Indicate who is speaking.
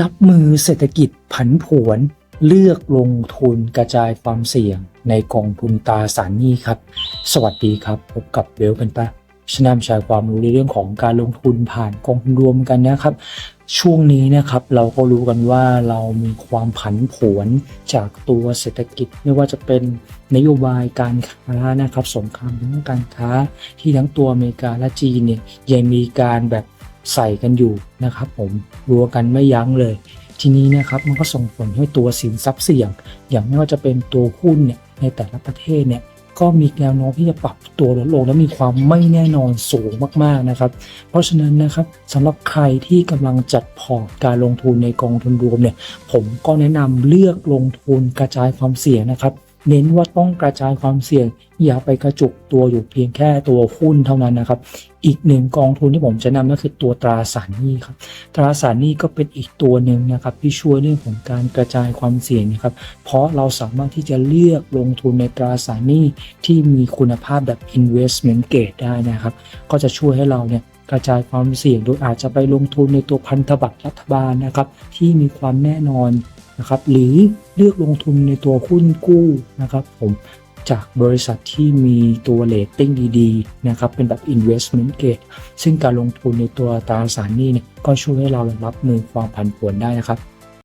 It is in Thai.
Speaker 1: รับมือเศรษฐกิจผันผวน เลือกลงทุนกระจายความเสี่ยงในกองทุนตราสารหนี้ครับ สวัสดีครับ พบกับเวลกันปะชนำชายความรู้ในเรื่องของการลงทุนผ่านกองทุนรวมกันนะครับ ช่วงนี้นะครับเราก็รู้กันว่าเรามีความผันผวนจากตัวเศรษฐกิจ ไม่ว่าจะเป็นนโยบายการค้านะครับสงครามทางการค้าที่ทั้งตัวอเมริกาและจีนเนี่ยยังมีการแบบ ใส่กันอยู่นะครับ ผมรัวกันไม่ยั้งเลย ทีนี้นะครับมันก็ส่งผลให้ตัวสินทรัพย์เสี่ยง อย่างไม่ว่าจะเป็นตัวหุ้นเนี่ยในแต่ละประเทศเนี่ยก็มีแนวโน้มที่จะปรับตัวลดลงและมีความไม่แน่นอนสูงมากๆนะครับ เพราะฉะนั้นนะครับสำหรับใครที่กำลังจัดพอร์ตการลงทุนในกองทุนรวมเนี่ยผมก็แนะนำเลือกลงทุนกระจายความเสี่ยงนะครับ เน้นว่าต้องกระจายความเสี่ยง อย่าไปกระจุกตัวอยู่เพียงแค่ตัวหุ้นเท่านั้นนะครับ อีกหนึ่งกองทุนที่ผมจะนำก็คือตัวตราสารหนี้ครับ ตราสารหนี้ก็เป็นอีกตัวหนึ่งนะครับที่ช่วยเรื่องของการกระจายความเสี่ยงนะครับ เพราะเราสามารถที่จะเลือกลงทุนในตราสารหนี้ที่มีคุณภาพแบบ investment grade ได้นะครับ ก็จะช่วยให้เราเนี่ยกระจายความเสี่ยงโดยอาจจะไปลงทุนในตัวพันธบัตรรัฐบาลนะครับที่มีความแน่นอน นะครับหรือเลือกลงทุนในตัวหุ้นกู้นะครับผมจากบริษัทที่มีตัวเลตติ้งดีๆนะครับเป็นแบบ investment grade ซึ่งการลงทุนในตัวตราสารหนี้เนี่ยก็ช่วยให้เรารับมือความผันผวนได้นะครับ